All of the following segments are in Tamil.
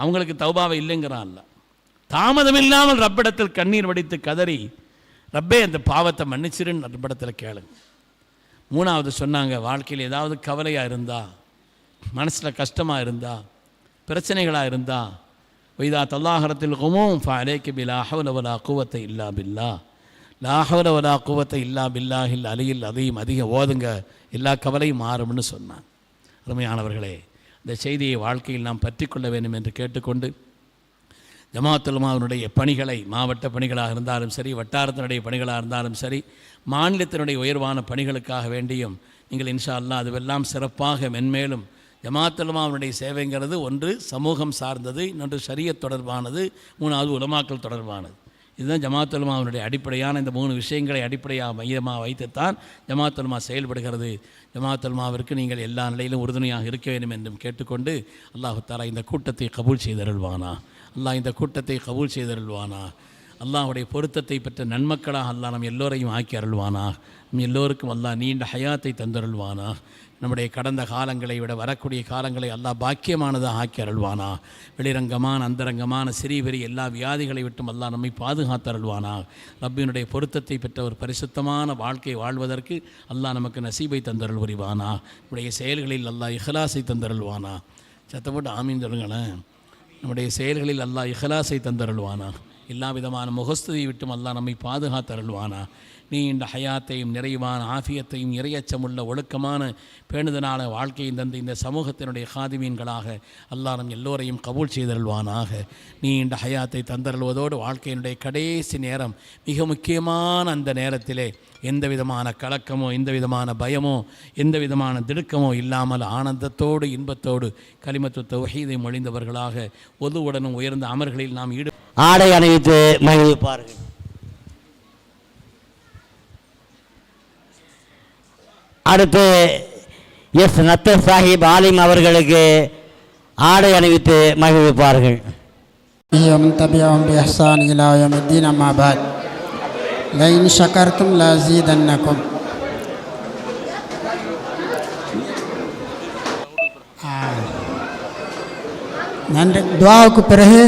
அவங்களுக்கு தௌபாவை இல்லைங்கிறான் தாமதமில்லாமல் தாமதம் இல்லாமல் ரப்பிடத்தில் கண்ணீர் வடித்து கதறி ரப்பே அந்த பாவத்தை மன்னிச்சிருன்னு ரப்பிடத்தில் கேளுங்க. மூணாவது சொன்னாங்க வாழ்க்கையில் ஏதாவது கவலையாக இருந்தா மனசில் கஷ்டமாக இருந்தா பிரச்சனைகளாக இருந்தா வைதா தல்லாஹரத்தில் குமோம் ஃபாலேக்கு பிலா ஹவுல கூவத்தை குவத்தை இல்லா பில்லா. லாஹவலவலா கூவத்தை குவத்தை இல்லா பில்லாஹில் அலையில் அதையும் அதிகம் ஓதுங்க எல்லா கவலையும் மாறும்னு சொன்னான் அருமையானவர்களே இந்த செய்தியை வாழ்க்கையில் நாம் பற்றிக்கொள்ள வேண்டும் என்று கேட்டுக்கொண்டு ஜமாத்துலமாவினுடைய பணிகளை மாவட்ட பணிகளாக இருந்தாலும் சரி வட்டாரத்தினுடைய பணிகளாக இருந்தாலும் சரி மாநிலத்தினுடைய உயர்வான பணிகளுக்காக வேண்டியும் நீங்கள் இன்ஷா அல்லா அதுவெல்லாம் சிறப்பாக மென்மேலும் ஜமாத்துலமாவினுடைய சேவைங்கிறது ஒன்று சமூகம் சார்ந்தது இன்னொன்று சரிய தொடர்பானது மூணாவது உலமாக்கல் தொடர்பானது. இதுதான் ஜமாத்துலமாவினுடைய அடிப்படையான இந்த மூணு விஷயங்களை அடிப்படையாக மையமாக வைத்துத்தான் ஜமாத்துலமா செயல்படுகிறது. ஜமாத்துலமாவிற்கு நீங்கள் எல்லா நிலையிலும் உறுதுணையாக இருக்க வேண்டும் என்றும் கேட்டுக்கொண்டு அல்லாஹு தாலா இந்த கூட்டத்தை கபூல் செய்தருள்வானா? அல்லாஹ் இந்த கூட்டத்தை கபூல் செய்தருள்வானா? அல்லாஹுடைய பொருத்தத்தை பெற்ற நன்மக்களாக அல்லாஹ் நம் எல்லோரையும் ஆக்கி அருள்வானா நம் எல்லோருக்கும் அல்லாஹ் நீண்ட ஹயாத்தை தந்தருள்வானா நம்முடைய கடந்த காலங்களை விட வரக்கூடிய காலங்களை அல்லாஹ் பாக்கியமானதாக ஆக்கி அருள்வானா வெளிரங்கமான அந்தரங்கமான சிறிய பெரிய எல்லா வியாதிகளை விட்டும் அல்லா நம்மை பாதுகாத்தருள்வானா ரப்பினுடைய பொருத்தத்தை பெற்ற ஒரு பரிசுத்தமான வாழ்க்கை வாழ்வதற்கு அல்லாஹ் நமக்கு நசீபை தந்தருள் புரிவானா நம்முடைய செயல்களில் அல்லாஹ் இஹலாசை தந்தருள்வானா சத்தப்பட்டு ஆமீன் சொல்லுங்களேன். நம்முடைய செயல்களில் அல்லா இஹலாசை தந்தருள்வானா எல்லா விதமான முகஸ்துதியை விட்டும் அல்லாஹ் நம்மை பாதுகாத்தருள்வானா நீ இந்த ஹயாத்தையும் நிறைவான ஆஃபியத்தையும் இரையச்சமுள்ள ஒழுக்கமான பேணுதனான வாழ்க்கையும் தந்து இந்த சமூகத்தினுடைய காதிமீன்களாக அல்லா நம் எல்லோரையும் கபூல் செய்தருள்வானாக. நீ இந்த ஹயாத்தை தந்தருள்வதோடு வாழ்க்கையினுடைய கடைசி நேரம் மிக முக்கியமான அந்த நேரத்திலே எந்த விதமான கலக்கமோ எந்த விதமான பயமோ எந்த விதமான திடுக்கமோ இல்லாமல் ஆனந்தத்தோடு இன்பத்தோடு களிமத்து தொகையை மொழிந்தவர்களாக ஒதுவுடனும் உயர்ந்த அமர்களில் நாம் ஈடு ஆடை அணிவித்து மகிழ்விப்பார்கள் அடுத்து எஸ். நத்தர் சாஹிப் ஆலிம் அவர்களுக்கு ஆடை அணிவித்து மகிழ்விப்பார்கள் ஈயம் தபியாம் பிஹசான் இலாயம் அம்மாபாத் لئن شكرتم لأزيدنكم ஆ. நன்றி துவாவுக்கு பிறகு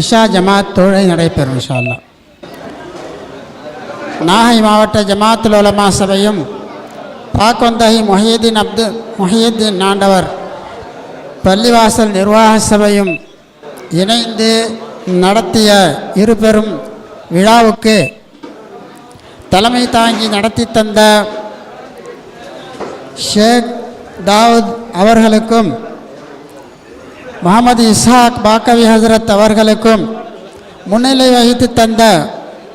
இஷா ஜமாத் தொழிலை நடைபெறும் இன்ஷா அல்லாஹ் நாகை மாவட்ட ஜமாத்துல் உலமா சபையும் பாக்கொந்தகி மொஹியதீன் அப்து மொஹியதீன் நாண்டவர் பள்ளிவாசல் நிர்வாக சபையும் இணைந்து நடத்திய இருபெரும் விழாவுக்கு தலைமை தாங்கி நடத்தி தந்த ஷேக் தாவூத் அவர்களுக்கும் முகமது இசாக் பாக்கவி ஹசரத் அவர்களுக்கும் முன்னிலை வகித்து தந்த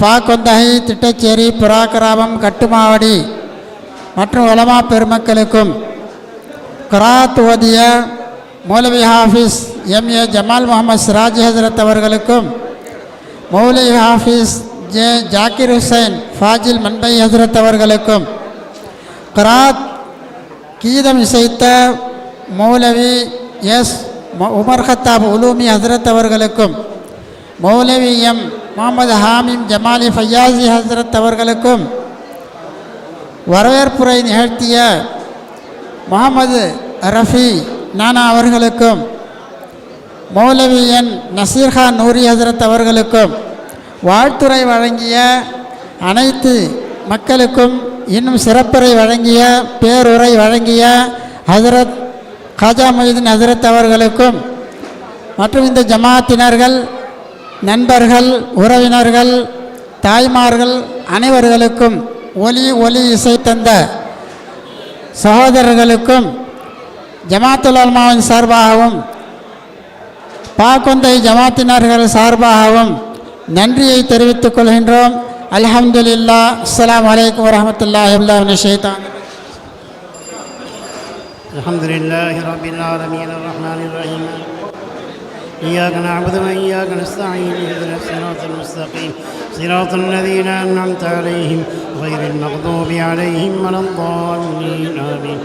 பாக்கொந்தகை திட்டச்சேரி புறாக்கிராமம் கட்டுமாவடி மற்றும் உலமா பெருமக்களுக்கும் குராத் ஓதிய மௌலவி ஹாஃபிஸ் எம் ஏ ஜமால் முகமது சிராஜ் ஹசரத் அவர்களுக்கும் மௌலவி ஹாஃபிஸ் ஜே ஜாக்கிர் ஹுசைன் ஃபாஜில் மண்பை ஹசரத் அவர்களுக்கும் கராத் கீதம் இசைத்த மௌலவி எஸ். ம- உமர் ஹத்தாப் உலூமி ஹசரத் அவர்களுக்கும் மௌலவி எம். முகமது ஹாமிம் ஜமாலி ஃபையாசி ஹசரத் அவர்களுக்கும் வரவேற்புரை நிகழ்த்திய முகமது ரஃபி நானா அவர்களுக்கும் மௌலவி என். நசீர்கான் நூரி ஹசரத் அவர்களுக்கும் வாழ்த்துறை வழங்கிய அனைத்து மக்களுக்கும் இன்னும் சிறப்புரை வழங்கிய பேருரை வழங்கிய ஹசரத் காஜா மொய்தீன் ஹசரத் அவர்களுக்கும் மற்றும் இந்த ஜமாத்தினர்கள் நண்பர்கள் உறவினர்கள் தாய்மார்கள் அனைவர்களுக்கும் ஒலி ஒலி இசை தந்த சகோதரர்களுக்கும் ஜமாத்துல் அல்மாவின் சார்பாகவும் பாக்குந்தை ஜமாத்தினர்கள் சார்பாகவும் நன்றியை தெரிவித்துக் கொள்கின்றோம் அல்ஹம்துலில்லா அஸ்ஸலாமு அலைக்கும் வரஹ்மத்துல்லாஹி ஷைத்தான் الحمد لله رب العالمين الرحمن الرحيم إياك نعبد وإياك نستعين اهدنا الصراط المستقيم صراط الذين أنعمت عليهم غير المغضوب عليهم ولا الضالين آمين